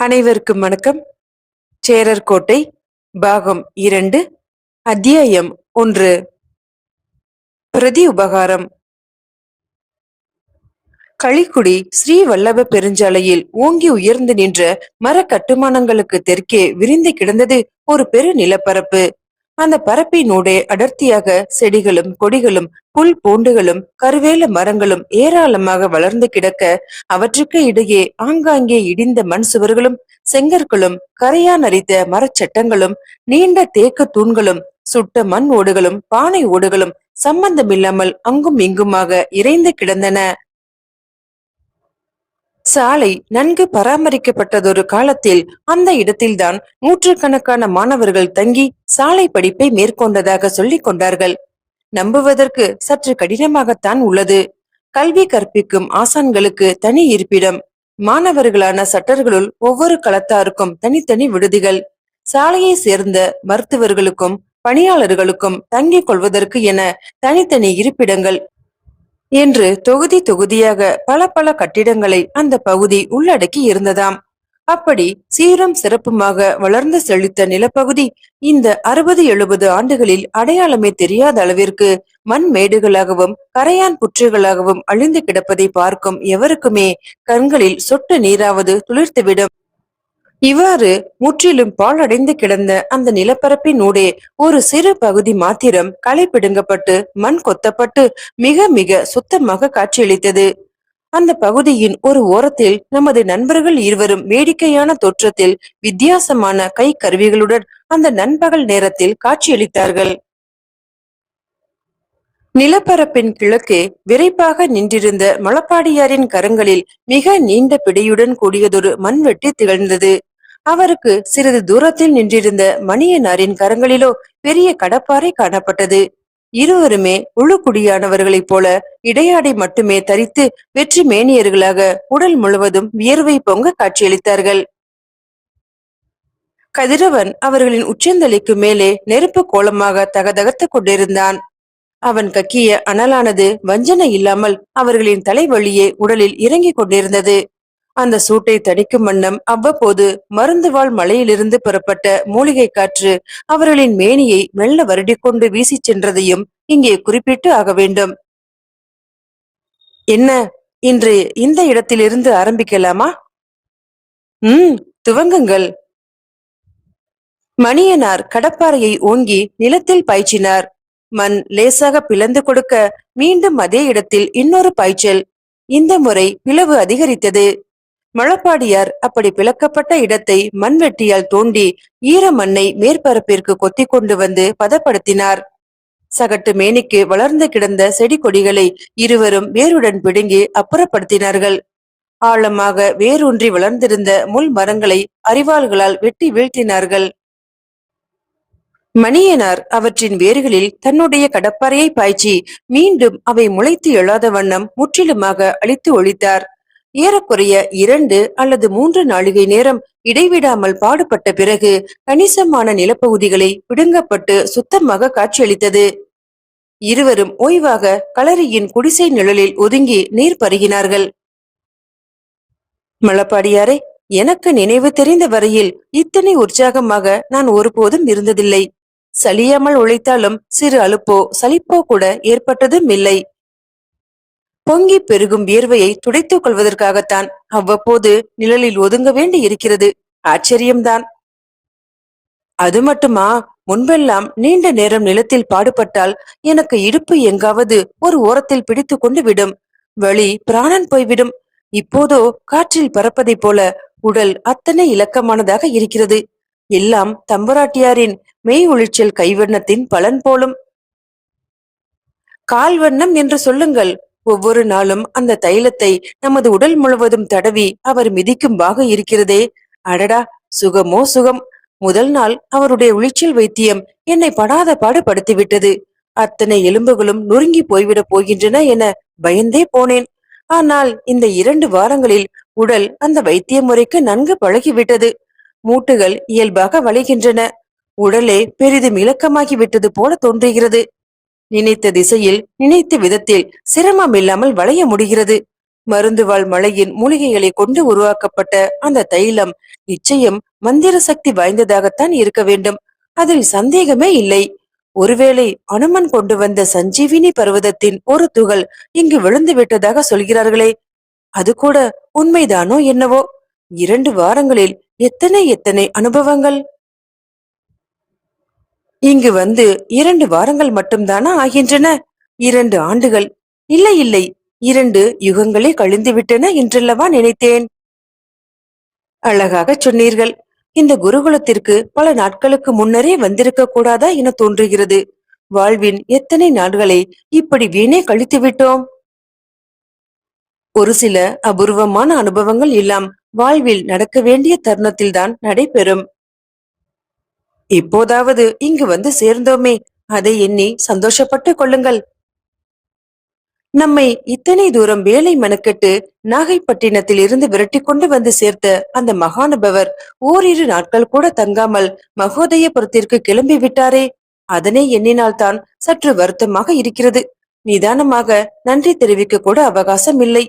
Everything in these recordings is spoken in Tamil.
அனைவருக்கும் வணக்கம். சேரர் கோட்டை பாகம் இரண்டு அத்தியாயம் ஒன்று. பிரதி உபகாரம். களிக்குடி ஸ்ரீ வல்லப பெருஞ்சாலையில் ஓங்கி உயர்ந்து நின்ற மர கட்டுமானங்களுக்கு தெற்கே விரிந்து கிடந்தது ஒரு பெரு நிலப்பரப்பு அந்த பரப்பினூடே அடர்த்தியாக செடிகளும் கொடிகளும் புல் பூண்டுகளும் கருவேல மரங்களும் ஏராளமாக வளர்ந்து கிடக்க அவற்றுக்கு இடையே ஆங்காங்கே இடிந்த மண் சுவர்களும் செங்கற்களும் கரையான் அரித்த மரச்சட்டங்களும் நீண்ட தேக்கு தூண்களும் சுட்ட மண் ஓடுகளும் பானை ஓடுகளும் சம்பந்தமில்லாமல் அங்கும் இங்குமாக இறைந்து கிடந்தன. சாலை நன்கு பராமரிக்கப்பட்டதொரு காலத்தில் அந்த இடத்தில்தான் நூற்றுக்கணக்கான மாணவர்கள் தங்கி சாலை படிப்பை மேற்கொண்டதாக சொல்லிக் கொண்டார்கள். நம்புவதற்கு சற்று கடினமாகத்தான் உள்ளது. கல்வி கற்பிக்கும் ஆசான்களுக்கு தனி இருப்பிடம். மாணவர்களான சட்டர்களுள் ஒவ்வொரு களத்தாருக்கும் தனித்தனி விடுதிகள். சாலையை சேர்ந்த மருத்துவர்களுக்கும் பணியாளர்களுக்கும் தங்கிக் கொள்வதற்கு என தனித்தனி இருப்பிடங்கள் என்று தொகுதி தொகுதியாக பல பல கட்டிடங்களை அந்த பகுதி உள்ளடக்கி இருந்ததாம். அப்படி சீரம் சிறப்புமாக வளர்ந்து செழித்த நிலப்பகுதி இந்த அறுபது எழுபது ஆண்டுகளில் அடையாளமே தெரியாத அளவிற்கு மண் மேடுகளாகவும் கரையான் புற்றுகளாகவும் அழிந்து கிடப்பதை பார்க்கும் எவருக்குமே கண்களில் சொட்டு நீராவது துளிர்த்துவிடும். இவ்வாறு முற்றிலும் பாழடைந்து கிடந்த அந்த நிலப்பரப்பினூடே ஒரு சிறு பகுதி மாத்திரம் களை பிடுங்கப்பட்டு மண் கொத்தப்பட்டு மிக மிக சுத்தமாக காட்சியளித்தது. அந்த பகுதியின் ஒரு ஓரத்தில் நமது நண்பர்கள் இருவரும் வேடிக்கையான தோற்றத்தில் வித்தியாசமான கை கருவிகளுடன் அந்த நண்பகல் நேரத்தில் காட்சியளித்தார்கள். நிலப்பரப்பின் கிழக்கே விரைப்பாக நின்றிருந்த மலப்பாடியாரின் கரங்களில் மிக நீண்ட பிடியுடன் கூடியதொரு மண்வெட்டி திகழ்ந்தது. அவருக்கு சிறிது தூரத்தில் நின்றிருந்த மணியனாரின் கரங்களிலோ பெரிய கடப்பாறை காணப்பட்டது. இருவருமே உழுக்குடியானவர்களைப் போல இடையாடை மட்டுமே தரித்து வெற்றி மேனியர்களாக உடல் முழுவதும் வியர்வை பொங்க காட்சியளித்தார்கள். கதிரவன் அவர்களின் உச்சந்தலைக்கு மேலே நெருப்பு கோலமாக தகதகத்துக் கொண்டிருந்தான். அவன் கக்கிய அனலானது வஞ்சனை இல்லாமல் அவர்களின் தலைவழியே உடலில் இறங்கிக் கொண்டிருந்தது. அந்த சூட்டை தணிக்கும் வண்ணம் அவ்வப்போது மருந்துவாள் மலையிலிருந்து புறப்பட்ட மூலிகை காற்று அவர்களின் மேனியை மெல்ல வருடிக்கொண்டு வீசி சென்றதையும் இங்கே குறிப்பிட்டு ஆக வேண்டும். என்ன? இன்று இந்த இடத்திலிருந்து ஆரம்பிக்கலாமா? உம் துவங்குங்கள். மணியனார் கடப்பாறையை ஓங்கி நிலத்தில் பாய்ச்சினார். மண் லேசாக பிளந்து கொடுக்க மீண்டும் அதே இடத்தில் இன்னொரு பாய்ச்சல். இந்த முறை பிளவு அதிகரித்தது. மழப்பாடியார் அப்படி பிளக்கப்பட்ட இடத்தை மண்வெட்டியால் தோண்டி ஈர மண்ணை மேற்பரப்பிற்கு கொத்தி கொண்டு வந்து பதப்படுத்தினார். சகட்டு மேனிக்கு வளர்ந்து கிடந்த செடி கொடிகளை இருவரும் வேருடன் பிடுங்கி அப்புறப்படுத்தினார்கள். ஆழமாக வேரூன்றி வளர்ந்திருந்த முள் மரங்களை அறிவாள்களால் வெட்டி வீழ்த்தினார்கள். மணியனார் அவற்றின் வேர்களில் தன்னுடைய கடப்பாறையை பாய்ச்சி மீண்டும் அவை முளைத்து எழாத வண்ணம் முற்றிலுமாக அழித்து ஒழித்தார். ஏறக்குறைய இரண்டு அல்லது மூன்று நாளிகை நேரம் இடைவிடாமல் பாடுபட்ட பிறகு கணிசமான நிலப்பகுதிகளை பிடுங்கப்பட்டு சுத்தமாக காட்சியளித்தது. இருவரும் ஓய்வாக களரியின் குடிசை நிழலில் ஒதுங்கி நீர் பருகினார்கள். மலப்பாடியாரே எனக்கு நினைவு தெரிந்த வரையில் இத்தனை உற்சாகமாக நான் ஒருபோதும் இருந்ததில்லை. சலியாமல் உழைத்தாலும் சிறு அலுப்போ சலிப்போ கூட ஏற்பட்டதும் இல்லை. பொங்கி பெருகும் வியர்வையை துடைத்துக் கொள்வதற்காகத்தான் அவ்வப்போது நிழலில் ஒதுங்க வேண்டி இருக்கிறது ஆச்சரியம்தான். அது மட்டுமா? முன்பெல்லாம் நீண்ட நேரம் நிலத்தில் பாடுபட்டால் எனக்கு இடுப்பு எங்காவது ஒரு ஓரத்தில் பிடித்து கொண்டு விடும். வழி பிராணன் போய்விடும். இப்போதோ காற்றில் பறப்பதைப் போல உடல் அத்தனை இலக்கமானதாக இருக்கிறது. எல்லாம் தம்பராட்டியாரின் மெய் ஒளிச்சல் கைவண்ணத்தின் பலன் போலும். கால்வண்ணம் என்று சொல்லுங்கள். ஒவ்வொரு நாளும் அந்த தைலத்தை நமது உடல் முழுவதும் தடவி அவர் மிதிக்கும் பாக இருக்கிறதே. அடடா சுகமோ சுகம். முதல் நாள் அவருடைய உளிச்சல் வைத்தியம் என்னை படாத பாடுபடுத்திவிட்டது அத்தனை எலும்புகளும் நொறுங்கி போய்விடப் போகின்றன என பயந்தே போனேன். ஆனால் இந்த இரண்டு வாரங்களில் உடல் அந்த வைத்திய முறைக்கு நன்கு பழகிவிட்டது. மூட்டுகள் இயல்பாக வளைகின்றன உடலே பெரிதும் இலக்கமாகி விட்டது போல தோன்றுகிறது. நினைத்த திசையில் நினைத்த விதத்தில் சிரமம் இல்லாமல் வளைய முடிகிறது. மருந்து வாழ் மலையின் மூலிகைகளை கொண்டு உருவாக்கப்பட்ட அந்த தைலம் நிச்சயம் மந்திர சக்தி வாய்ந்ததாகத்தான் இருக்க வேண்டும். அதில் சந்தேகமே இல்லை. ஒருவேளை அனுமன் கொண்டு வந்த சஞ்சீவினி பர்வதத்தின் ஒரு துகள் இங்கு விழுந்து விட்டதாக சொல்கிறார்களே அது கூட உண்மைதானோ என்னவோ? இரண்டு வாரங்களில் எத்தனை எத்தனை அனுபவங்கள்? இங்கு வந்து இரண்டு வாரங்கள் மட்டும்தானா ஆகின்றன? இரண்டு ஆண்டுகள். இல்லை இல்லை. இரண்டு யுகங்களே கழிந்து விட்டன என்றல்லவா நினைத்தேன்? அழகாக சொன்னீர்கள். இந்த குருகுலத்திற்கு பல நாட்களுக்கு முன்னரே வந்திருக்க கூடாதா என தோன்றுகிறது. வாழ்வின் எத்தனை நாட்களை இப்படி வீணே கழித்து விட்டோம்? ஒரு சில அபூர்வமான அனுபவங்கள் எல்லாம் வாழ்வில் நடக்க வேண்டிய தருணத்தில்தான் நடைபெறும். இப்போதாவது இங்கு வந்து சேர்ந்தோமே அதை எண்ணி சந்தோஷப்பட்டுக் கொள்ளுங்கள். நம்மை இத்தனை தூரம் வேலை மெனக்கெட்டு நாகைப்பட்டினத்தில் இருந்து விரட்டி கொண்டு வந்து சேர்த்த அந்த மகானுபவர் ஓரிரு நாட்கள் கூட தங்காமல் மகோதயபுரத்திற்கு கிளம்பி விட்டாரே. அதனை எண்ணினால்தான் சற்று வருத்தமாக இருக்கிறது. நிதானமாக நன்றி தெரிவிக்க கூட அவகாசம் இல்லை.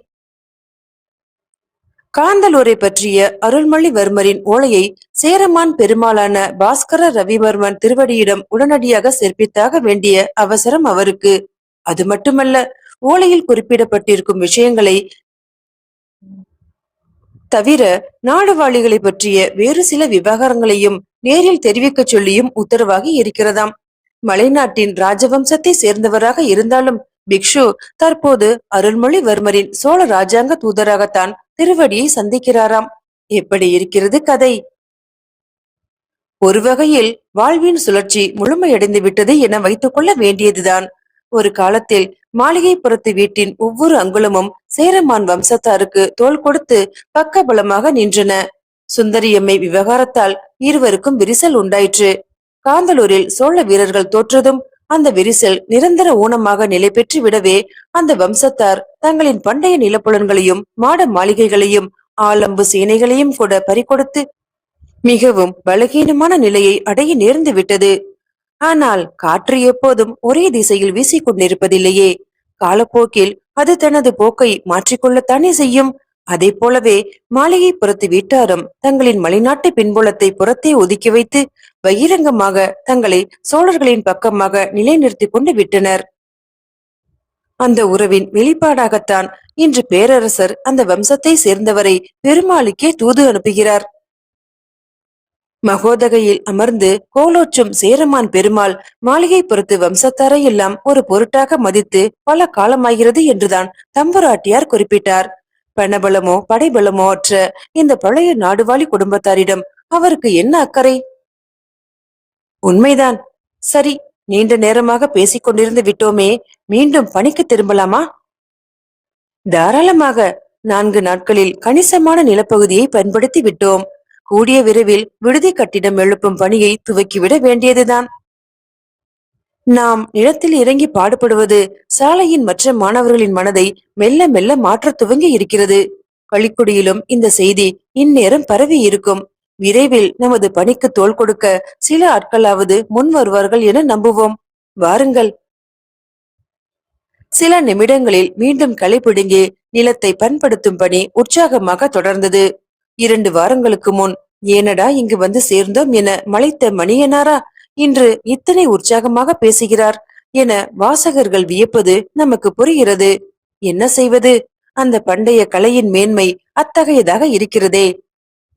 காந்தலூரை பற்றிய அருள்மொழிவர்மரின் ஓலையை சேரமான் பெருமாளான பாஸ்கர ரவிவர்மன் திருவடியிடம் உடனடியாக சேர்ப்பித்தாக வேண்டிய அவசரம் அவருக்கு. அது மட்டுமல்ல ஓலையில் குறிப்பிடப்பட்டிருக்கும் விஷயங்களை தவிர நாடுவாளிகளை பற்றிய வேறு சில விவகாரங்களையும் நேரில் தெரிவிக்க சொல்லியும் உத்தரவாகி இருக்கிறதாம். மலைநாட்டின் ராஜவம்சத்தை சேர்ந்தவராக இருந்தாலும் பிக்ஷு தற்போது அருள்மொழிவர்மரின் சோழ ராஜாங்க தூதராகத்தான் திருவடியை சந்திக்கிறாராம். எப்படி இருக்கிறது கதை? ஒரு வகையில் வாழ்வின் சுழற்சி முழுமையடைந்து விட்டது என வைத்துக் கொள்ள வேண்டியதுதான். ஒரு காலத்தில் மாளிகைப்புறத்து வீட்டின் ஒவ்வொரு அங்குலமும் சேரமான் வம்சத்தாருக்கு தோல் கொடுத்து பக்க பலமாக நின்றன. சுந்தரியம்மை விவகாரத்தால் இருவருக்கும் விரிசல் உண்டாயிற்று. காந்தலூரில் சோழ வீரர்கள் தோற்றதும் அந்த விரிசல் நிரந்தர ஊனமாக நிலை பெற்று விடவே அந்த வம்சத்தார் தங்களின் பண்டைய நிலப்புலன்களையும் மாட மாளிகைகளையும் ஆலம்பு சேனைகளையும் கூட பறிகொடுத்து மிகவும் பலகீனமான நிலையை அடைய நேர்ந்து விட்டது. ஆனால் காற்று எப்போதும் ஒரே திசையில் வீசிக்கொண்டிருப்பதில்லையே. காலப்போக்கில் அது தனது போக்கை மாற்றிக்கொள்ளத்தானே செய்யும். அதை போலவே மாளிகை புறத்து வீட்டாரும் தங்களின் மலைநாட்டு பின்புலத்தை புறத்தே ஒதுக்கி வைத்து பகிரங்கமாக தங்களை சோழர்களின் பக்கமாக நிலைநிறுத்திக் கொண்டு விட்டனர். அந்த உறவின் வெளிப்பாடாகத்தான் இன்று பேரரசர் அந்த வம்சத்தை சேர்ந்தவரை பெருமாளுக்கே தூது அனுப்புகிறார். மகோதகையில் அமர்ந்து கோலோச்சும் சேரமான் பெருமாள் மாளிகை பொறுத்து வம்சத்தாரை எல்லாம் ஒரு பொருட்டாக மதித்து பல காலமாகிறது என்றுதான் தம்புராட்டியார் குறிப்பிட்டார். பணபலமோ படைபலமோ அற்ற இந்த பழைய நாடுவாழி குடும்பத்தாரிடம் அவருக்கு என்ன அக்கறை? உண்மைதான். சரி நீண்ட நேரமாக பேசிக் கொண்டிருந்து விட்டோமே மீண்டும் பணிக்கு திரும்பலாமா? தாராளமாக நான்கு நாட்களில் கணிசமான நிலப்பகுதியை பயன்படுத்தி விட்டோம். கூடிய விரைவில் விடுதி கட்டிடம் எழுப்பும் பணியை துவக்கிவிட வேண்டியதுதான். நாம் நிலத்தில் இறங்கி பாடுபடுவது சாலையின் மற்ற மாணவர்களின் மனதை மெல்ல மெல்ல மாற்ற துவங்கி இருக்கிறது. களிக்குடியிலும் இந்த செய்தி இந்நேரம் பரவி இருக்கும் விரைவில் நமது பணிக்கு தோள் கொடுக்க சில ஆட்களாவது முன் வருவார்கள் என நம்புவோம். வாருங்கள். சில நிமிடங்களில் மீண்டும் களை பிடுங்கி நிலத்தை பண்படுத்தும் பணி உற்சாகமாக தொடர்ந்தது. இரண்டு வாரங்களுக்கு முன் ஏனடா இங்கு வந்து சேர்ந்தோம் என மலைத்த மணியனாரா? இன்று இத்தனை உற்சாகமாக பேசுகிறார் என வாசகர்கள் வியப்பது நமக்கு புரிகிறது. என்ன செய்வது? அந்த பண்டைய கலையின் மேன்மை அத்தகையதாக இருக்கிறதே.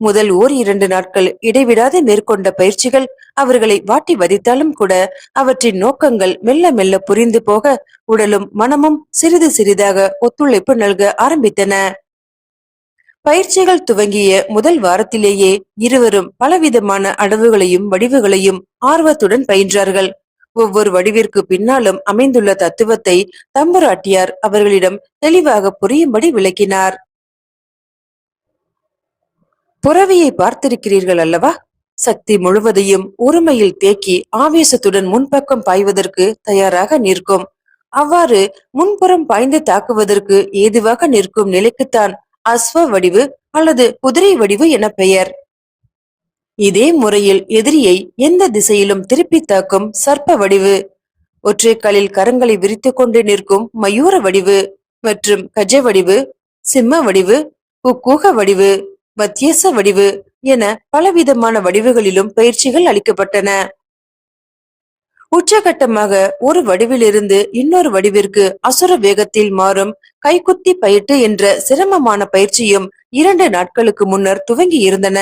முதல் ஓர் இரண்டு நாட்கள் இடைவிடாது மேற்கொண்ட பயிற்சிகள் அவர்களை வாட்டி வதித்தாலும் கூட அவற்றின் நோக்கங்கள் மெல்ல மெல்ல புரிந்து போக உடலும் மனமும் சிறிது சிறிதாக ஒத்துழைப்பு நல்க ஆரம்பித்தன. பயிற்சிகள் துவங்கிய முதல் வாரத்திலேயே இருவரும் பலவிதமான அடவுகளையும் வடிவுகளையும் ஆர்வத்துடன் பயின்றார்கள். ஒவ்வொரு வடிவிற்கு பின்னாலும் அமைந்துள்ள தத்துவத்தை தம்புராட்டியார் அவர்களிடம் தெளிவாக புரியும்படி விளக்கினார். புறவியை பார்த்திருக்கிறீர்கள் அல்லவா? சக்தி முழுவதையும் உரிமையில் தேக்கி ஆவேசத்துடன் முன்பக்கம் பாய்வதற்கு தயாராக நிற்கும். அவ்வாறு முன்புறம் பாய்ந்து தாக்குவதற்கு ஏதுவாக நிற்கும் நிலைக்குத்தான் அஸ்வ வடிவு அல்லது குதிரை வடிவு என பெயர். இதே முறையில் எதிரியை எந்த திசையிலும் திருப்பி தாக்கும் சர்ப்ப வடிவு. ஒற்றைக்காலில் கரங்களை விரித்துக் கொண்டு நிற்கும் மயூர வடிவு மற்றும் கஜ வடிவு சிம்ம வடிவு உக்கூக வடிவு. மத்தியச வடிவு என பலவிதமான வடிவுகளிலும் பயிற்சிகள் அளிக்கப்பட்டன. உச்சகட்டமாக ஒரு வடிவிலிருந்து இன்னொரு வடிவிற்கு அசுர வேகத்தில் மாறும் கைக்குத்தி பயிட்டு என்ற சிரமமான பயிற்சியும் இரண்டு நாட்களுக்கு முன்னர் துவங்கி இருந்தன.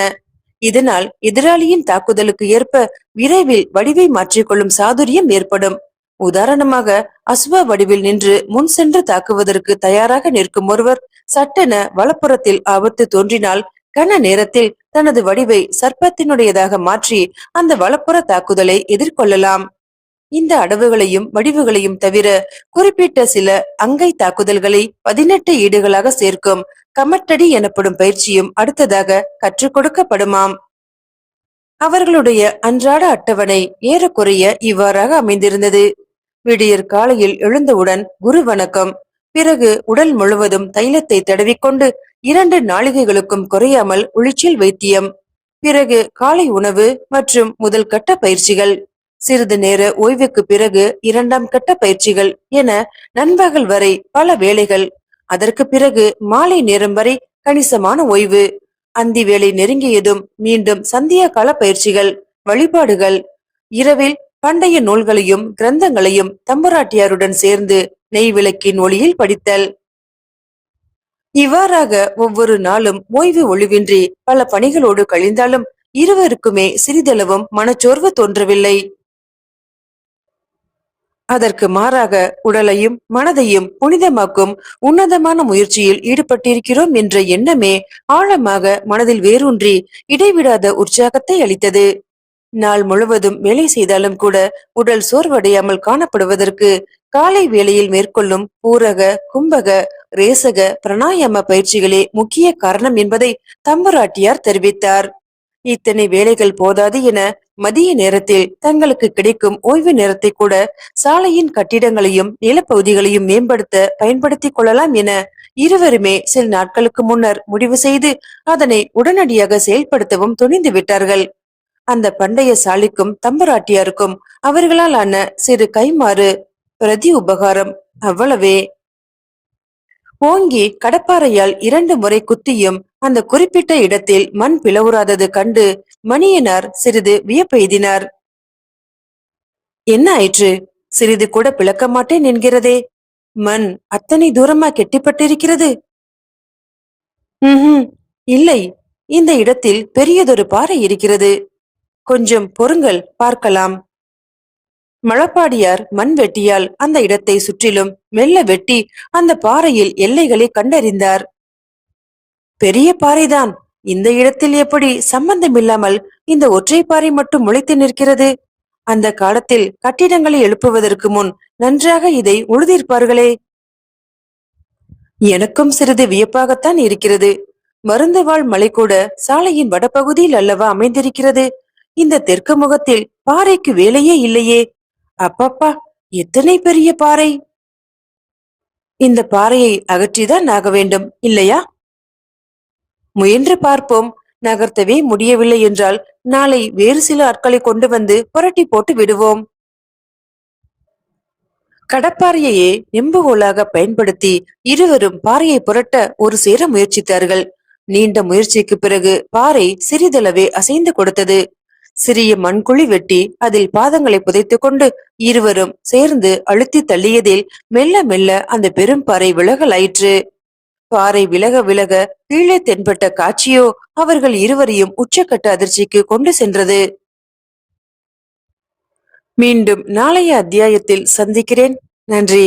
இதனால் எதிராளியின் தாக்குதலுக்கு ஏற்ப விரைவில் வடிவை மாற்றிக்கொள்ளும் சாதுரியம் ஏற்படும். உதாரணமாக அஸ்வ வடிவில் நின்று முன் சென்று தாக்குவதற்கு தயாராக நிற்கும் ஒருவர் சட்டென வலப்புறத்தில் ஆபத்து தோன்றினால் கன நேரத்தில் தனது வடிவை சர்ப்பத்தினுடையதாக மாற்றி அந்த வலப்புற தாக்குதலை எதிர்கொள்ளலாம். இந்த அடவுகளையும் வடிவுகளையும் தவிர குறிப்பிட்ட சில அங்கை தாக்குதல்களை பதினெட்டு ஈடுகளாக சேர்க்கும் கமட்டடி எனப்படும் பயிற்சியும் அடுத்ததாக கற்றுக் கொடுக்கப்படுமாம். அவர்களுடைய அன்றாட அட்டவணை ஏறக்குறைய இவ்வாறாக அமைந்திருந்தது. விடியற் காலையில் எழுந்தவுடன் குரு வணக்கம். பிறகு உடல் முழுவதும் தைலத்தை தடவிக்கொண்டு இரண்டு நாளிகைகளுக்கும் குறையாமல் உளிச்சில் வைத்தியம். பிறகு காலை உணவு மற்றும் முதல் கட்ட பயிற்சிகள். சிறிது நேர ஓய்வுக்கு பிறகு இரண்டாம் கட்ட பயிற்சிகள் என நண்பகல் வரை பல வேலைகள் அதற்கு பிறகு மாலை நேரம் வரை கணிசமான ஓய்வு. அந்தி வேலை நெருங்கியதும் மீண்டும் சந்தியா கால பயிற்சிகள் வழிபாடுகள். இரவில் பண்டைய நூல்களையும் கிரந்தங்களையும் தம்பராட்டியாருடன் சேர்ந்து நெய் விளக்கின் ஒளியில் படித்தல். இவ்வாறாக ஒவ்வொரு நாளும் ஓய்வு ஒளிவின்றி பல பணிகளோடு கழிந்தாலும் இருவருக்குமே சிறிதளவும் மனச்சோர்வு தோன்றவில்லை. அதற்கு மாறாக உடலையும் மனதையும் புனிதமாக்கும் உன்னதமான முயற்சியில் ஈடுபட்டிருக்கிறோம் என்ற எண்ணமே ஆழமாக மனதில் வேரூன்றி இடைவிடாத உற்சாகத்தை அளித்தது. நாள் முழுவதும் வேலை செய்தாலும் கூட உடல் சோர்வடையாமல் காணப்படுவதற்கு காலை வேளையில் மேற்கொள்ளும் பூரக கும்பக ரேசக பிரணாயாம பயிற்சிகளே முக்கிய காரணம் என்பதை தம்பராட்டியார் தெரிவித்தார். இத்தனை வேலைகள் போதாது என மதிய நேரத்தில் தங்களுக்கு கிடைக்கும் ஓய்வு நேரத்தை கூட சாலையின் கட்டிடங்களையும் நிலப்பகுதிகளையும் மேம்படுத்த பயன்படுத்திக் கொள்ளலாம் என இருவருமே சில நாட்களுக்கு முன்னர் முடிவு செய்து அதனை உடனடியாக செயல்படுத்தவும் துணிந்து விட்டார்கள். அந்த பண்டைய சாலிக்கும் தம்பராட்டியாருக்கும் அவர்களால் ஆன சிறு கைமாறு பிரதி உபகாரம் அவ்வளவே. ஓங்கி கடப்பாறையால் இரண்டு முறை குத்தியும் அந்த குறிப்பிட்ட இடத்தில் மண் பிளவுறாதது கண்டு மணியனார் சிறிது வியப்பெய்தினார். என்ன ஆயிற்று? சிறிது கூட பிளக்க மாட்டேன் என்கிறதே. மண் அத்தனை தூரமா கெட்டிப்பட்டிருக்கிறது? இல்லை. இந்த இடத்தில் பெரியதொரு பாறை இருக்கிறது. கொஞ்சம் பொறுங்கள் பார்க்கலாம். மழப்பாடியார் மண் வெட்டியால் அந்த இடத்தை சுற்றிலும் மெல்ல வெட்டி அந்த பாறையில் எல்லைகளை கண்டறிந்தார். பெரிய பாறைதான். இந்த இடத்தில் எப்படி சம்பந்தம் இல்லாமல் இந்த ஒற்றை பாறை மட்டும் முளைத்து நிற்கிறது? அந்த காலத்தில் கட்டிடங்களை எழுப்புவதற்கு முன் நன்றாக இதை உழுதிருப்பார்களே. எனக்கும் சிறிது வியப்பாகத்தான் இருக்கிறது. மருந்துவாழ் மலை கூட சாலையின் வடபகுதியில் அல்லவா அமைந்திருக்கிறது? இந்த தெற்கு முகத்தில் பாறைக்கு வேலையே இல்லையே. அப்பப்பா எத்தனை பெரிய பாறை? இந்த பாறையை அகற்றிதான் ஆக வேண்டும் இல்லையா? முயன்று பார்ப்போம். நகர்த்தவே முடியவில்லை என்றால் நாளை வேறு சில ஆட்களை கொண்டு வந்து புரட்டி போட்டு விடுவோம். கடப்பாறையையே நெம்புகோலாக பயன்படுத்தி இருவரும் பாறையை புரட்ட ஒரு சேர முயற்சித்தார்கள். நீண்ட முயற்சிக்கு பிறகு பாறை சிறிதளவே அசைந்து கொடுத்தது. சிறிய மண்குழி வெட்டி அதில் பாதங்களை புதைத்துக் கொண்டு இருவரும் சேர்ந்து அழுத்தி தள்ளியதில் மெல்ல மெல்ல அந்த பெரும் பாறை விலகலாயிற்று. பாறை விலக விலக கீழே தென்பட்ட காட்சியோ அவர்கள் இருவரையும் உச்சக்கட்ட அதிர்ச்சிக்கு கொண்டு சென்றது. மீண்டும் நாளைய அத்தியாயத்தில் சந்திக்கிறேன். நன்றி.